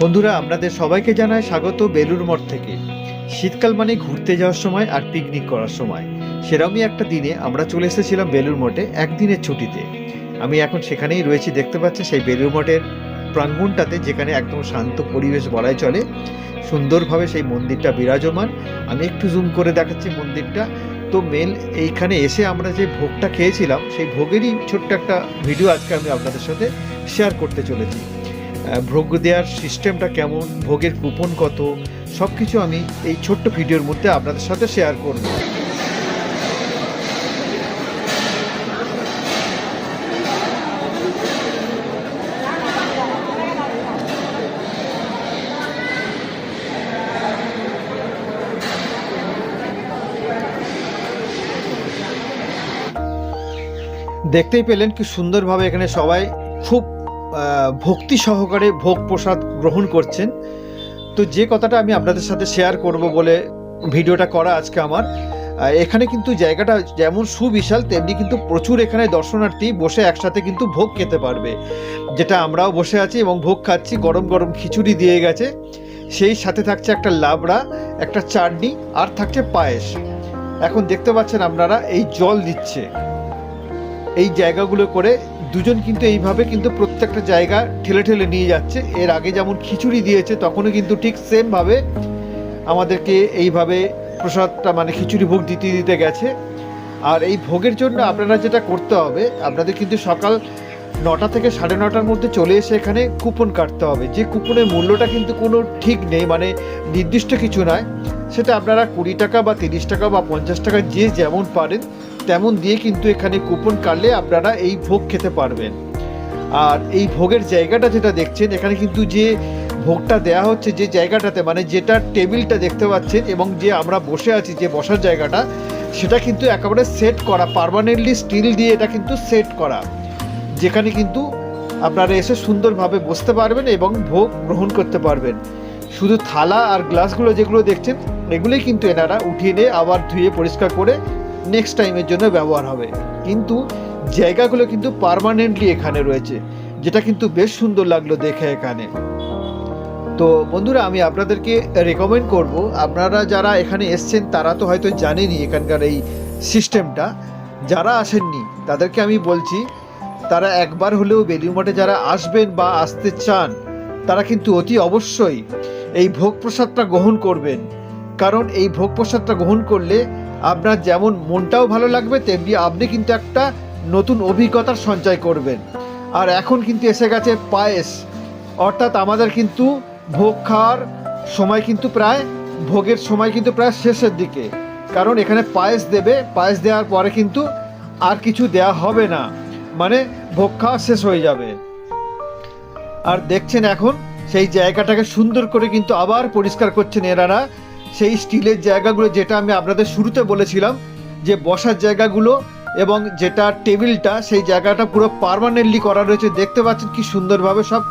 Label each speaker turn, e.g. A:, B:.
A: বন্ধুরা, আপনাদের সবাইকে জানাই স্বাগত বেলুর মঠ থেকে। শীতকাল মানে ঘুরতে যাওয়ার সময় আর পিকনিক করার সময়। সেরকমই একটা দিনে আমরা চলে এসেছিলাম বেলুর মঠে একদিনের ছুটিতে। আমি এখন সেখানেই রয়েছি, দেখতে পাচ্ছি সেই বেলুর মঠের প্রাঙ্গণটাতে যেখানে একদম শান্ত পরিবেশ বলাই চলে। সুন্দরভাবে সেই মন্দিরটা বিরাজমান। আমি একটু জুম করে দেখাচ্ছি মন্দিরটা। তো মেন এইখানে এসে আমরা যে ভোগটা খেয়েছিলাম, সেই ভোগেরই ছোট্ট একটা ভিডিও আজকে আমি আপনাদের সাথে শেয়ার করতে চলেছি। ভোগ দেওয়ার সিস্টেমটা কেমন, ভোগের কুপন কত সব কিছু আমি এই ছোট্ট ভিডিওর মধ্যে আপনাদের সাথে শেয়ার করব। দেখতেই পেলেন কি সুন্দরভাবে এখানে সবাই খুব ভক্তি সহকারে ভোগ প্রসাদ গ্রহণ করছেন। তো যে কথাটা আমি আপনাদের সাথে শেয়ার করব বলে ভিডিওটা করা আজকে আমার এখানে কিন্তু জায়গাটা যেমন সুবিশাল, তেমনি কিন্তু প্রচুর এখানে দর্শনার্থী বসে একসাথে কিন্তু ভোগ খেতে পারবে। যেটা আমরাও বসে আছি এবং ভোগ খাচ্ছি, গরম গরম খিচুড়ি দিয়ে গেছে। সেই সাথে থাকছে একটা লাবড়া, একটা চাটনি, আর থাকছে পায়েস। এখন দেখতে পাচ্ছেন আপনারা, এই জল দিচ্ছে। এই জায়গাগুলো করে দুজন কিন্তু এইভাবে কিন্তু প্রত্যেকটা জায়গা ঠেলে ঠেলে নিয়ে যাচ্ছে। এর আগে যেমন খিচুড়ি দিয়েছে, তখনও কিন্তু ঠিক সেমভাবে আমাদেরকে এইভাবে প্রসাদটা মানে খিচুড়ি ভোগ দিতে দিতে গেছে। আর এই ভোগের জন্য আপনারা যেটা করতে হবে, আপনাদের কিন্তু সকাল নটা থেকে সাড়ে নটার মধ্যে চলে এসে এখানে কুপন কাটতে হবে। যে কুপনের মূল্যটা কিন্তু কোনো ঠিক নেই মানে নির্দিষ্ট কিছু নয়। সেটা আপনারা কুড়ি টাকা বা তিরিশ টাকা বা পঞ্চাশ টাকা যে যেমন পারেন তেমন দিয়ে কিন্তু এখানে কুপন কাটলে আপনারা এই ভোগ খেতে পারবেন। আর এই ভোগের জায়গাটা যেটা দেখছেন, এখানে কিন্তু যে ভোগটা দেয়া হচ্ছে যে জায়গাটাতে মানে যেটা টেবিলটা দেখতে পাচ্ছেন এবং যে আমরা বসে আছি, যে বসার জায়গাটা, সেটা কিন্তু একেবারে সেট করা পার্মানেন্টলি স্টিল দিয়ে এটা কিন্তু সেট করা। যেখানে কিন্তু আপনারা এসে সুন্দরভাবে বসতে পারবেন এবং ভোগ গ্রহণ করতে পারবেন। শুধু থালা আর গ্লাসগুলো যেগুলো দেখছেন, এগুলোই কিন্তু এনারা উঠিয়ে নিয়ে আবার ধুয়ে পরিষ্কার করে নেক্সট টাইমের জন্য ব্যবহার হবে। কিন্তু জায়গাগুলো কিন্তু পার্মানেন্টলি এখানে রয়েছে, যেটা কিন্তু বেশ সুন্দর লাগল দেখে এখানে। তো বন্ধুরা, আমি আপনাদেরকে রেকমেন্ড করব, আপনারা যারা এখানে এসছেন, তারা তো হয়তো জানেনই এখানকার এই সিস্টেমটা যারা আসেননি, তাদেরকে আমি বলছি, তারা একবার হলেও মঠে যারা আসবেন বা আসতে চান, তারা কিন্তু অতি অবশ্যই এই ভোগ প্রসাদটা গ্রহণ করবেন। কারণ এই ভোগ প্রসাদটা গ্রহণ করলে আপনার যেমন মনটাও ভালো লাগবে, তেমনি আপনি কিন্তু একটা নতুন অভিজ্ঞতার সঞ্চয় করবেন। আর এখন কিন্তু এসে গেছে পায়েস। অর্থাৎ আমাদের কিন্তু ভোগ খাওয়ার সময় কিন্তু প্রায়, ভোগের সময় কিন্তু প্রায় শেষের দিকে। কারণ এখানে পায়েস দেবে, পায়েস দেওয়ার পরে কিন্তু আর কিছু দেওয়া হবে না। মানে ভোগ খাওয়া শেষ হয়ে যাবে। আর দেখছেন এখন সেই জায়গাটাকে সুন্দর করে কিন্তু আবার পরিষ্কার করছেন এনারা। সেই স্টিলের জায়গাগুলো যেটা আমি আপনাদের শুরুতে বলেছিলাম, যে বসার জায়গাগুলো এবং যেটা টেবিলটা, সেই জায়গাটা পুরো পারমানেন্টলি করা রয়েছে। দেখতে পাচ্ছেন কি সুন্দরভাবে সব